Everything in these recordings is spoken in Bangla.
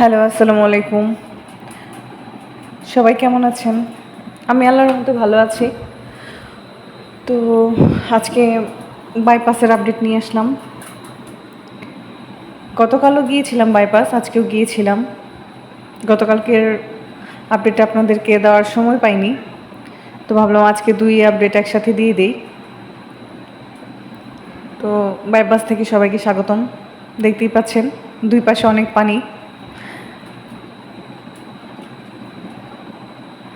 হ্যালো, আসসালামু আলাইকুম। সবাই কেমন আছেন? আমি আল্লাহর মতো ভালো আছি। তো আজকে বাইপাসের আপডেট নিয়ে আসলাম। গতকালও গিয়েছিলাম বাইপাস আজকেও গিয়েছিলাম। গতকালকের আপডেট আপনাদেরকে দেওয়ার সময় পাইনি। তো ভাবলাম আজকে দুই আপডেট একসাথে দিয়ে দিই। তো বাইপাস থেকে সবাইকে স্বাগতম। দেখতেই পাচ্ছেন, দুই পাশে অনেক পানি।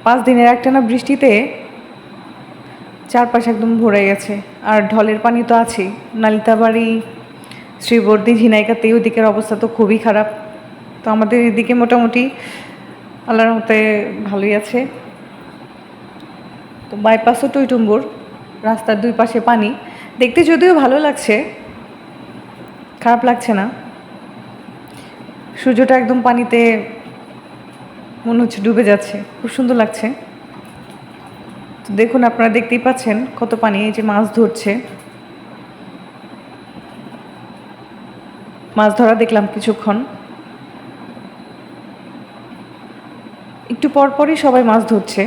পাঁচ দিনের একটানা বৃষ্টিতে চারপাশ একদম ভরে গেছে। আর ঢলের পানি তো আছেই। নালিতাবাড়ি, শ্রীবর্দী ঝিনাইকাতে ওদিকের অবস্থা তো খুবই খারাপ। তো আমাদের এদিকে মোটামুটি আল্লাহর মতে ভালোই আছে। তো বাইপাসও টইটুম্বুর রাস্তার দুই পাশে পানি। দেখতে যদিও ভালো লাগছে, খারাপ লাগছে না। সূর্যটা একদম পানিতে মনে হচ্ছে ডুবে যাচ্ছে। খুব সুন্দর লাগছে। তো দেখুন, আপনারা দেখতেই পাচ্ছেন কত পানি এই যে মাছ ধরছে। মাছ ধরা দেখলাম কিছুক্ষণ। একটু পরপরই সবাই মাছ ধরছে।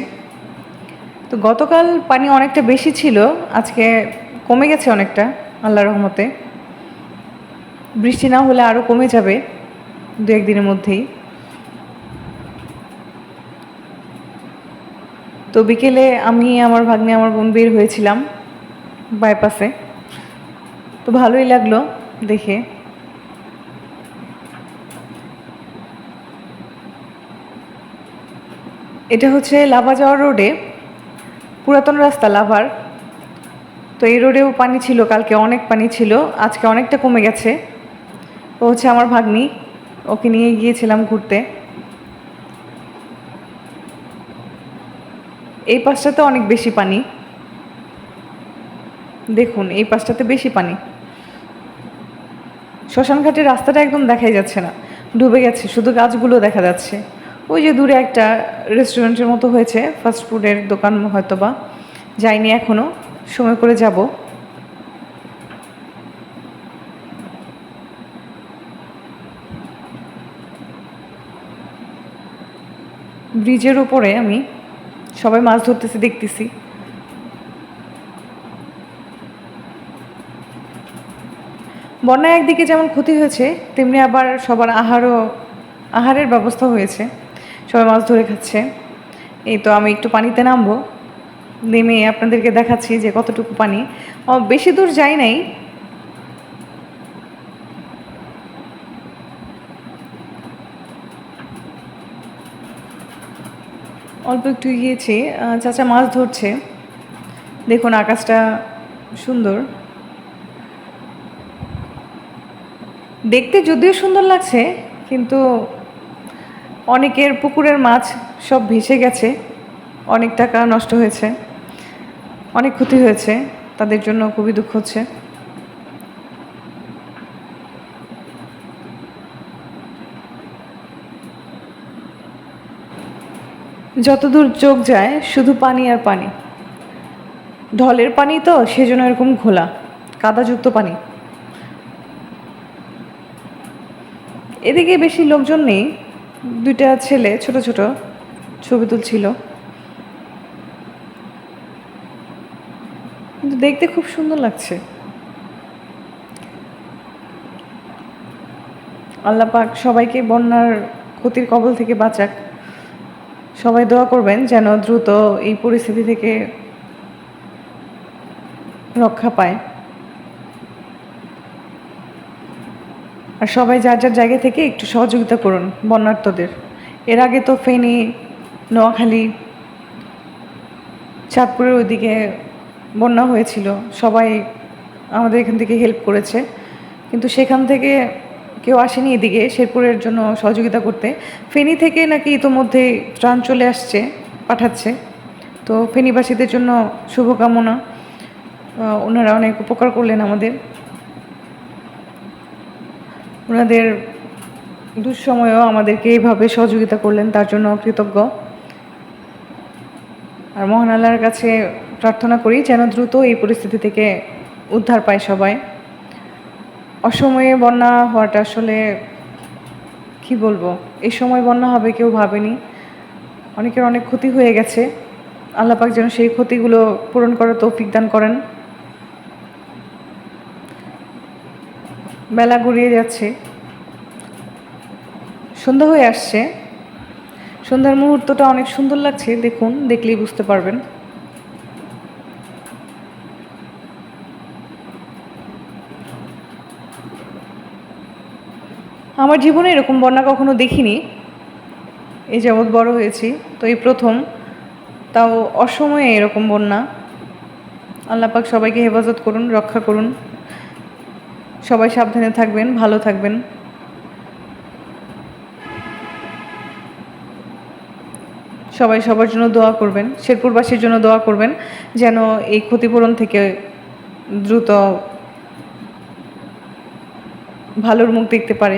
তো গতকাল পানি অনেকটা বেশি ছিল, আজকে কমে গেছে অনেকটা, আল্লাহ রহমতে। বৃষ্টি না হলে আরও কমে যাবে দু একদিনের মধ্যেই। তো বিকেলে আমি, আমার ভাগ্নে, আমার বোন বের হয়েছিলাম বাইপাসে তো ভালোই লাগল দেখে। এটা হচ্ছে লাভা যাওয়ার রোডে, পুরাতন রাস্তা লাভার। তো এই রোডেও পানি ছিল, কালকে অনেক পানি ছিল, আজকে অনেকটা কমে গেছে। ও হচ্ছে আমার ভাগ্নি, ওকে নিয়ে গিয়েছিলাম ঘুরতে। এই পাশটাতে অনেক বেশি পানি। দেখুন, এই পাশটাতে বেশি পানি। শ্মশানঘাটের রাস্তাটা একদম দেখাই যাচ্ছে না। ডুবে গেছে, শুধু গাছগুলো দেখা যাচ্ছে। ওই যে দূরে একটা রেস্টুরেন্টের মতো হয়েছে ফাস্ট ফুডের দোকান হয়তো বা যাইনি এখনও সময় করে যাব। ব্রিজের উপরে আমি সবাই মাছ ধরতেছে, দেখতেছি। বন্যায় একদিকে যেমন ক্ষতি হয়েছে, তেমনি আবার সবার আহারও, আহারের ব্যবস্থা হয়েছে। সবাই মাছ ধরে খাচ্ছে। এই তো আমি একটু পানিতে নামবো। নেমে আপনাদেরকে দেখাচ্ছি যে কতটুকু পানি। বেশি দূর যাই নাই অল্প একটু গিয়েছি। চাচা মাছ ধরছে। দেখুন, আকাশটা সুন্দর। দেখতে যদিও সুন্দর লাগছে, কিন্তু অনেকের পুকুরের মাছ সব ভেসে গেছে। অনেক টাকা নষ্ট হয়েছে। অনেক ক্ষতি হয়েছে। তাদের জন্য খুবই দুঃখ হচ্ছে। যতদূর চোখ যায়, শুধু পানি আর পানি। ঢলের পানি তো, সেজন্য এরকম ঘোলা, কাদাযুক্ত পানি। এদিকে বেশি লোকজন নেই, দুইটা ছেলে, ছোট ছোট, ছবি তুলছিল। কিন্তু দেখতে খুব সুন্দর লাগছে। আল্লাহ পাক সবাইকে বন্যার ক্ষতির কবল থেকে বাঁচাক। সবাই দোয়া করবেন যেন দ্রুত এই পরিস্থিতি থেকে রক্ষা পায়। আর সবাই যার যার জায়গা থেকে একটু সহযোগিতা করুন বন্যার্থদের এর আগে তো ফেনী, নোয়াখালী, চাঁদপুরের ওইদিকে বন্যা হয়েছিল, সবাই আমাদের এখান থেকে হেল্প করেছে। কিন্তু সেখান থেকে কেউ আসেনি এদিকে শেরপুরের জন্য সহযোগিতা করতে। ফেনী থেকে নাকি ইতোমধ্যে ত্রাণ চলে আসছে, পাঠাচ্ছে। তো ফেনীবাসীদের জন্য শুভকামনা। ওনারা অনেক উপকার করলেন আমাদের। ওনাদের দুঃসময়েও আমাদেরকে এইভাবে সহযোগিতা করলেন, তার জন্য কৃতজ্ঞ। আর মহান আল্লাহর কাছে প্রার্থনা করি যেন দ্রুত এই পরিস্থিতি থেকে উদ্ধার পায় সবাই। অসময়ে বন্যা হওয়াটা আসলে কি বলব? এই সময় বন্যা হবে কেউ ভাবেনি। অনেকের অনেক ক্ষতি হয়ে গেছে। আল্লাহ পাক যেন সেই ক্ষতিগুলো পূরণ করার তৌফিক দান করেন। বেলা গড়িয়ে যাচ্ছে। সন্ধ্যা হয়ে আসছে। সন্ধ্যার মুহূর্তটা অনেক সুন্দর লাগছে। দেখুন, দেখলেই বুঝতে পারবেন। আমার জীবনে এরকম বন্যা কখনো দেখিনি। এই যাবৎ বড় হয়েছি, তো এই প্রথম। তাও অসময়ে এরকম বন্যা। আল্লাপাক সবাইকে হেফাজত করুন, রক্ষা করুন। সবাই সাবধানে থাকবেন, ভালো থাকবেন। সবাই সবার জন্য দোয়া করবেন, শেরপুরবাসীর জন্য দোয়া করবেন, যেন এই ক্ষতিপূরণ থেকে দ্রুত ভালোর মুখ দেখতে পারে।